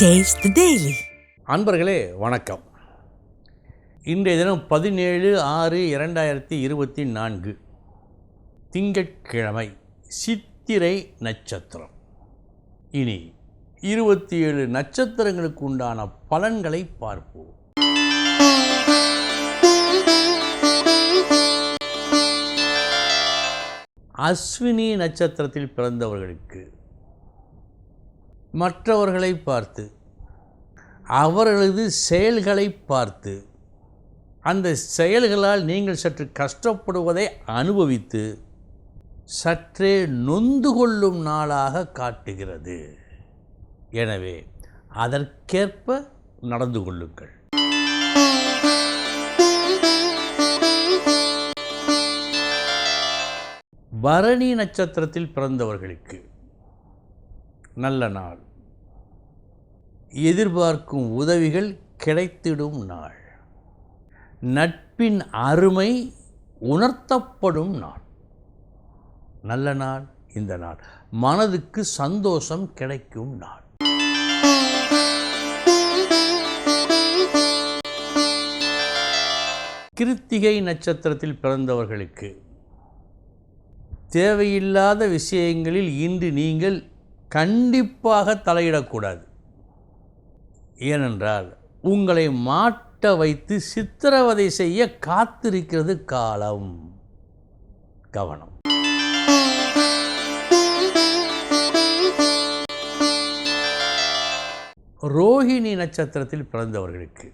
Taste daily அன்பர்களே வணக்கம். இன்றைய தினம் பதினேழு ஆறு இரண்டாயிரத்தி இருபத்தி நான்கு. திங்கட்கிழமை சித்திரை நட்சத்திரம். இனி இருபத்தி ஏழு நட்சத்திரங்களுக்கு உண்டான பலன்களை பார்ப்போம். அஸ்வினி நட்சத்திரத்தில் பிறந்தவர்களுக்கு மற்றவர்களை பார்த்து அவர்களது செயல்களை பார்த்து அந்த செயல்களால் நீங்கள் சற்று கஷ்டப்படுவதை அனுபவித்து சற்றே நொந்து கொள்ளும் நாளாக காட்டுகிறது. எனவே அதற்கேற்ப நடந்து கொள்ளுங்கள். பரணி நட்சத்திரத்தில் பிறந்தவர்களுக்கு நல்ல நாள். எதிர்பார்க்கும் உதவிகள் கிடைத்திடும் நாள். நட்பின் அருமை உணர்த்தப்படும் நாள். நல்ல நாள் இந்த நாள். மனதுக்கு சந்தோஷம் கிடைக்கும் நாள். கிருத்திகை நட்சத்திரத்தில் பிறந்தவர்களுக்கு தேவையில்லாத விஷயங்களில் இன்று நீங்கள் கண்டிப்பாக தலையிடக்கூடாது. ஏனென்றால் உங்களை மாட்ட வைத்து சித்திரவதை செய்ய காத்திருக்கிறது காலம். கவனம். ரோஹிணி நட்சத்திரத்தில் பிறந்தவர்களுக்கு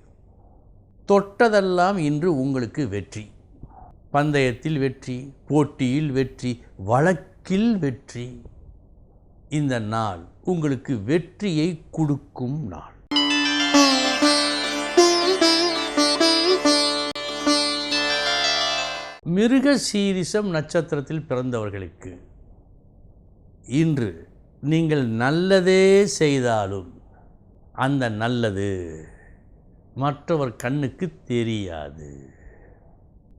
தொட்டதெல்லாம் இன்று உங்களுக்கு வெற்றி. பந்தயத்தில் வெற்றி போட்டியில் வெற்றி வழக்கில் வெற்றி. இந்த நாள் உங்களுக்கு வெற்றியை கொடுக்கும் நாள். மிருக சீரிசம் நட்சத்திரத்தில் பிறந்தவர்களுக்கு இன்று நீங்கள் நல்லதே செய்தாலும் அந்த நல்லது மற்றவர் கண்ணுக்கு தெரியாது.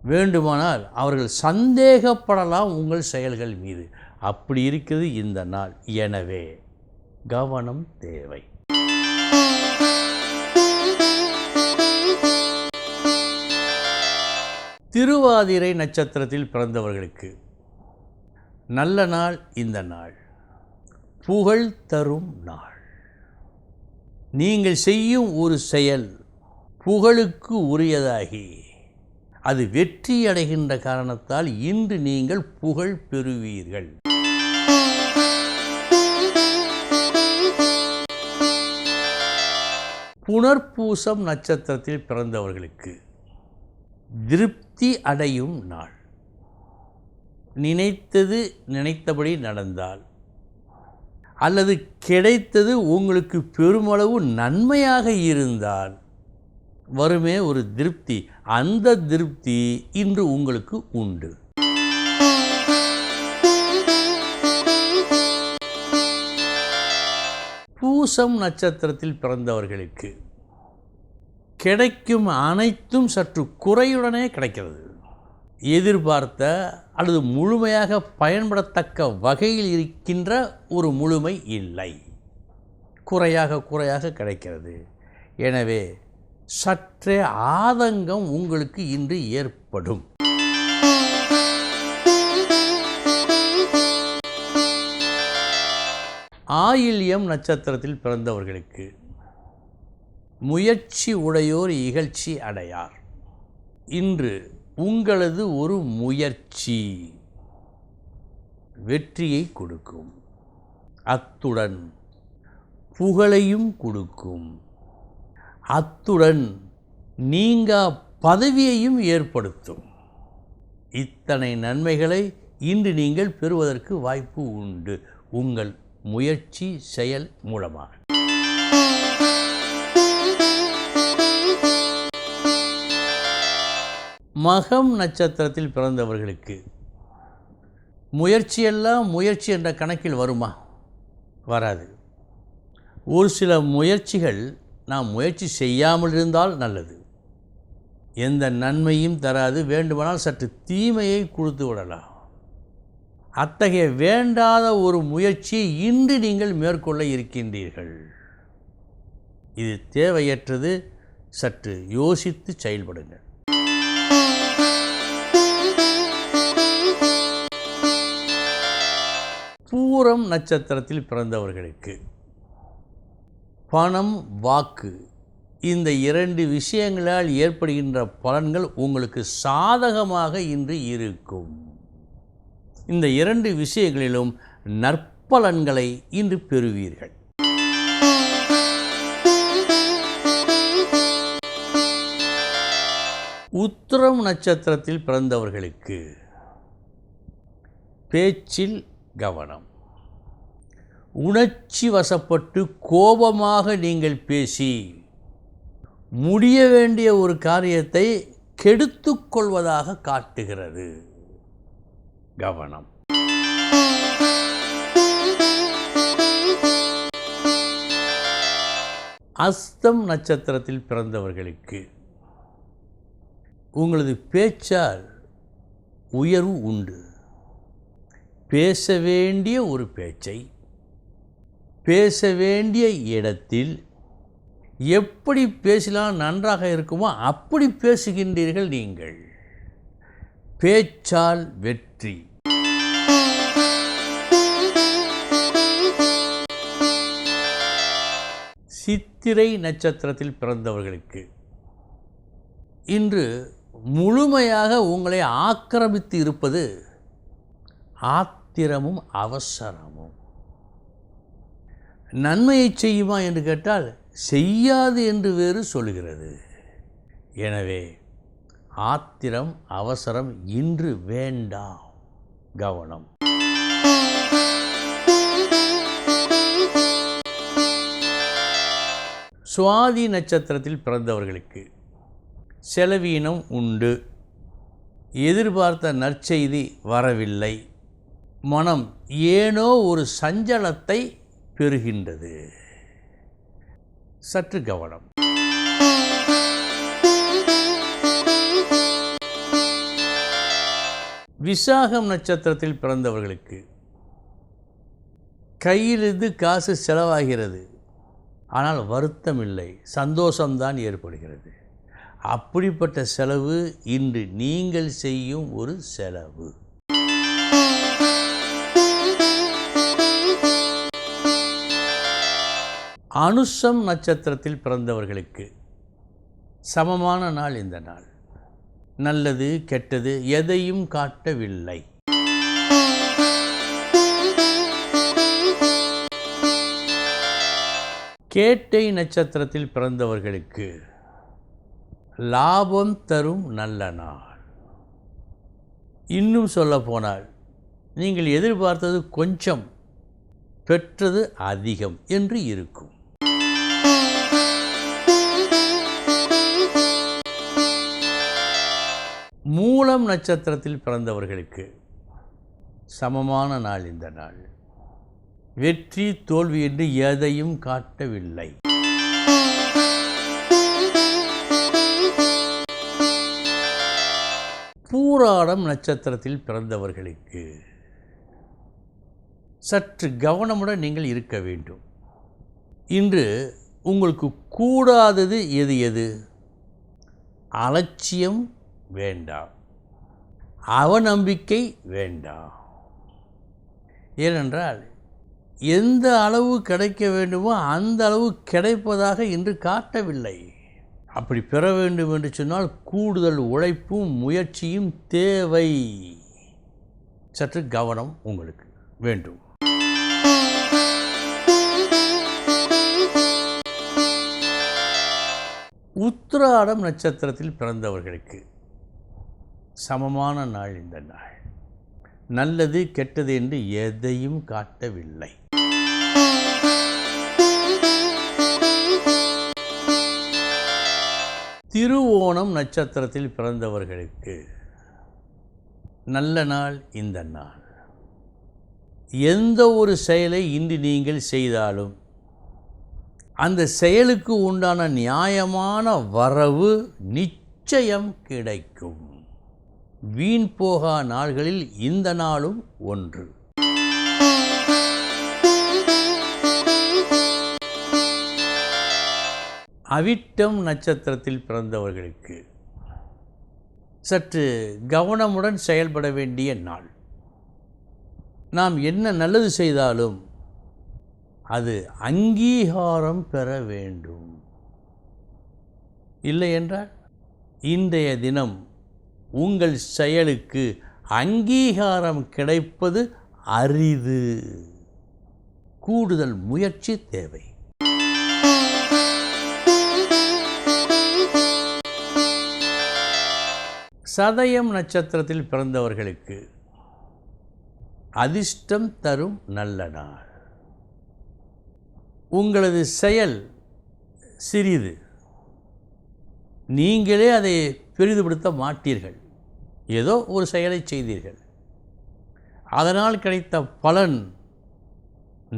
வேண்டுமானால் அவர்கள் சந்தேகப்படலாம் உங்கள் செயல்கள் மீது. அப்படி இருக்கிறது இந்த நாள். எனவே கவனம் தேவை. திருவாதிரை நட்சத்திரத்தில் பிறந்தவர்களுக்கு நல்ல நாள் இந்த நாள். புகழ் தரும் நாள். நீங்கள் செய்யும் ஒரு செயல் புகழுக்கு உரியதாகி அது வெற்றி அடைகின்ற காரணத்தால் இன்று நீங்கள் புகழ் பெறுவீர்கள். புனர்பூசம் நட்சத்திரத்தில் பிறந்தவர்களுக்கு திருப்தி அடையும் நாள். நினைத்தது நினைத்தபடி நடந்தால் அல்லது கிடைத்தது உங்களுக்கு பெருமளவு நன்மையாக இருந்தால் வருமே ஒரு திருப்தி. அந்த திருப்தி இன்று உங்களுக்கு உண்டு. பூசம் நட்சத்திரத்தில் பிறந்தவர்களுக்கு கிடைக்கும் அனைத்தும் சற்று குறையுடனே கிடைக்கிறது. எதிர்பார்த்த அல்லது முழுமையாக பயன்படத்தக்க வகையில் இருக்கின்ற ஒரு முழுமை இல்லை. குறையாக குறையாக கிடைக்கிறது. எனவே சற்றே ஆதங்கம் உங்களுக்கு இன்று ஏற்படும். ஆயில்யம் நட்சத்திரத்தில் பிறந்தவர்களுக்கு முயற்சி உடையோர் இகழ்ச்சி அடையார். இன்று உங்களது ஒரு முயற்சி. வெற்றியை கொடுக்கும். அத்துடன் புகழையும் கொடுக்கும். அத்துடன் நீங்கா பதவியையும் ஏற்படுத்தும். இத்தனை நன்மைகளை இன்று நீங்கள் பெறுவதற்கு வாய்ப்பு உண்டு. உங்கள் முயற்சி செயல் மூலமாக. மகம் நட்சத்திரத்தில் பிறந்தவர்களுக்கு முயற்சியெல்லாம் முயற்சி என்ற கணக்கில் வருமா? வராது. ஒரு சில முயற்சிகள் நாம் முயற்சி செய்யாமல் இருந்தால் நல்லது. எந்த நன்மையும் தராது வேண்டுமானால் சற்று தீமையை கொடுத்து விடலாம். அத்தகைய வேண்டாத ஒரு முயற்சியை இன்று நீங்கள் மேற்கொள்ள இருக்கின்றீர்கள். இது தேவையற்றது. சற்று யோசித்து செயல்படுங்கள். பூரம் நட்சத்திரத்தில் பிறந்தவர்களுக்கு பணம் வாக்கு இந்த இரண்டு விஷயங்களால் ஏற்படுகின்ற பலன்கள் உங்களுக்கு சாதகமாக இன்று இருக்கும். இந்த இரண்டு விஷயங்களிலும் நற்பலன்களை இன்று பெறுவீர்கள். உத்திரம் நட்சத்திரத்தில் பிறந்தவர்களுக்கு பேச்சில் கவனம். உணர்ச்சி வசப்பட்டு கோபமாக நீங்கள் பேசி முடிய வேண்டிய ஒரு காரியத்தை கெடுத்துக்கொள்வதாக காட்டுகிறது. கவனம். அஸ்தம் நட்சத்திரத்தில் பிறந்தவர்களுக்கு உங்களது பேச்சால் உயர்வு உண்டு. பேச வேண்டிய ஒரு பேச்சை பேச வேண்டிய இடத்தில் எப்படி பேசினால் நன்றாக இருக்குமோ அப்படி பேசுகின்றீர்கள் நீங்கள். பேச்சால் வெற்றி. சித்திரை நட்சத்திரத்தில் பிறந்தவர்களுக்கு இன்று முழுமையாக உங்களை ஆக்கிரமித்து இருப்பது ஆத்திரமும் அவசரமும். நன்மையை செய்யுமா என்று கேட்டால் செய்யாது என்று வேறு சொல்கிறது. எனவே ஆத்திரம் அவசரம் இன்று வேண்டாம். கவனம். சுவாதி நட்சத்திரத்தில் பிறந்தவர்களுக்கு செலவீனம் உண்டு. எதிர்பார்த்த நற்செய்தி வரவில்லை. மனம் ஏனோ ஒரு சஞ்சலத்தை பெறுகின்றது. சற்று கவனம். விசாகம் நட்சத்திரத்தில் பிறந்தவர்களுக்கு கையிலிருந்து காசு செலவாகிறது. ஆனால் வருத்தம் இல்லை சந்தோஷம்தான் ஏற்படுகிறது. அப்படிப்பட்ட செலவு இன்று நீங்கள் செய்யும் ஒரு செலவு. அனுஷம் நட்சத்திரத்தில் பிறந்தவர்களுக்கு சமமான நாள் இந்த நாள். நல்லது கெட்டது எதையும் காட்டவில்லை. கேட்டை நட்சத்திரத்தில் பிறந்தவர்களுக்கு லாபம் தரும் நல்ல நாள். இன்னும் சொல்ல போனால் நீங்கள் எதிர்பார்த்தது கொஞ்சம் பெற்றது அதிகம் என்று இருக்கும். மூலம் நட்சத்திரத்தில் பிறந்தவர்களுக்கு சமமான நாள் இந்த நாள். வெற்றி தோல்வி என்று எதையும் காட்டவில்லை. பூராடம் நட்சத்திரத்தில் பிறந்தவர்களுக்கு சற்று கவனமுடன் நீங்கள் இருக்க வேண்டும். இன்று உங்களுக்கு கூடாதது எது எது? அலட்சியம் வேண்டாம். அவநம்பிக்கை வேண்டாம். ஏனென்றால் எந்த அளவு கிடைக்க வேண்டுமோ அந்த அளவு கிடைப்பதாக இன்று காட்டவில்லை. அப்படி பெற வேண்டும் என்று சொன்னால் கூடுதல் உழைப்பும் முயற்சியும் தேவை. சற்று கவனம் உங்களுக்கு வேண்டும். உத்திராடம் நட்சத்திரத்தில் பிறந்தவர்களுக்கு சமமான நாள் இந்த நாள். நல்லது கெட்டது என்று எதையும் காட்டவில்லை. திருவோணம் நட்சத்திரத்தில் பிறந்தவர்களுக்கு நல்ல நாள் இந்த நாள். எந்த ஒரு செயலை இன்று நீங்கள் செய்தாலும் அந்த செயலுக்கு உண்டான நியாயமான வரவு நிச்சயம் கிடைக்கும். வீண் போகா நாள்களில் இந்த நாளும் ஒன்று. அவிட்டம் நட்சத்திரத்தில் பிறந்தவர்களுக்கு. சற்று கவனமுடன் செயல்பட வேண்டிய நாள். நாம் என்ன நல்லது செய்தாலும் அது அங்கீகாரம் பெற வேண்டும். இல்லை என்றால் இன்றைய தினம் உங்கள் செயலுக்கு அங்கீகாரம் கிடைப்பது அரிது. கூடுதல் முயற்சி தேவை. சதயம் நட்சத்திரத்தில் பிறந்தவர்களுக்கு அதிர்ஷ்டம் தரும் நல்ல நாள். உங்களது செயல் சிறிது. நீங்களே அதை பெரிதுபடுத்த மாட்டீர்கள். ஏதோ ஒரு செயலை செய்தீர்கள். அதனால் கிடைத்த பலன்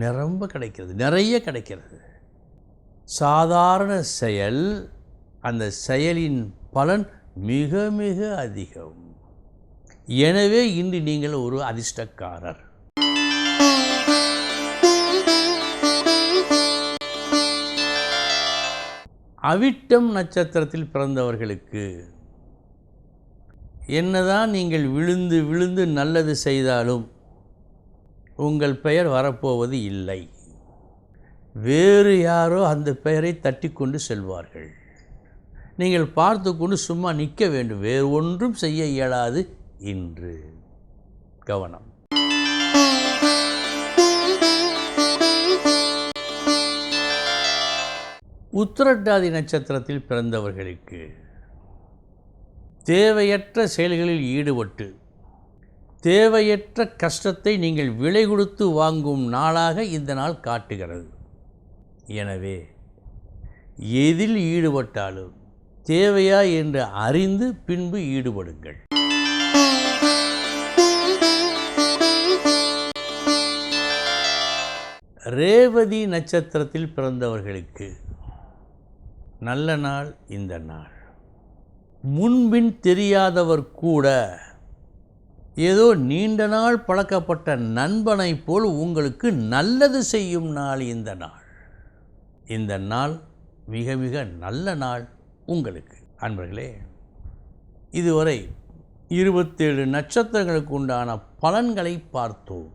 நிரம்ப கிடைக்கிறது நிறைய கிடைக்கிறது. சாதாரண செயல் அந்த செயலின் பலன் மிக மிக அதிகம். எனவே இன்று நீங்கள் ஒரு அதிர்ஷ்டக்காரர். அவிட்டம் நட்சத்திரத்தில் பிறந்தவர்களுக்கு என்னதான் நீங்கள் விழுந்து விழுந்து நல்லது செய்தாலும் உங்கள் பெயர் வரப்போவது இல்லை. வேறு யாரோ அந்த பெயரை தட்டி கொண்டு செல்வார்கள். நீங்கள் பார்த்து கொண்டு சும்மா நிற்க வேண்டும். வேறு ஒன்றும் செய்ய இயலாது இன்று. கவனம். உத்திரட்டாதி நட்சத்திரத்தில் பிறந்தவர்களுக்கு தேவையற்ற செயல்களில் ஈடுபட்டு தேவையற்ற கஷ்டத்தை நீங்கள் விலை கொடுத்து வாங்கும் நாளாக இந்த நாள் காட்டுகிறது. எனவே எதில் ஈடுபட்டாலும் தேவையா என்று அறிந்து பின்பு ஈடுபடுங்கள். ரேவதி நட்சத்திரத்தில் பிறந்தவர்களுக்கு நல்ல நாள் இந்த நாள். முன்பின் தெரியாதவர் கூட ஏதோ நீண்ட நாள் பழக்கப்பட்ட நண்பனைப் போல் உங்களுக்கு நல்லது செய்யும் நாள் இந்த நாள். இந்த நாள் மிக மிக நல்ல நாள் உங்களுக்கு. அன்பர்களே இதுவரை இருபத்தேழு நட்சத்திரங்களுக்கு உண்டான பலன்களை பார்த்தோம்.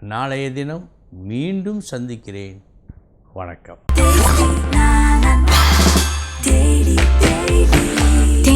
நாளைய தினம் மீண்டும் சந்திக்கிறேன். வணக்கம்.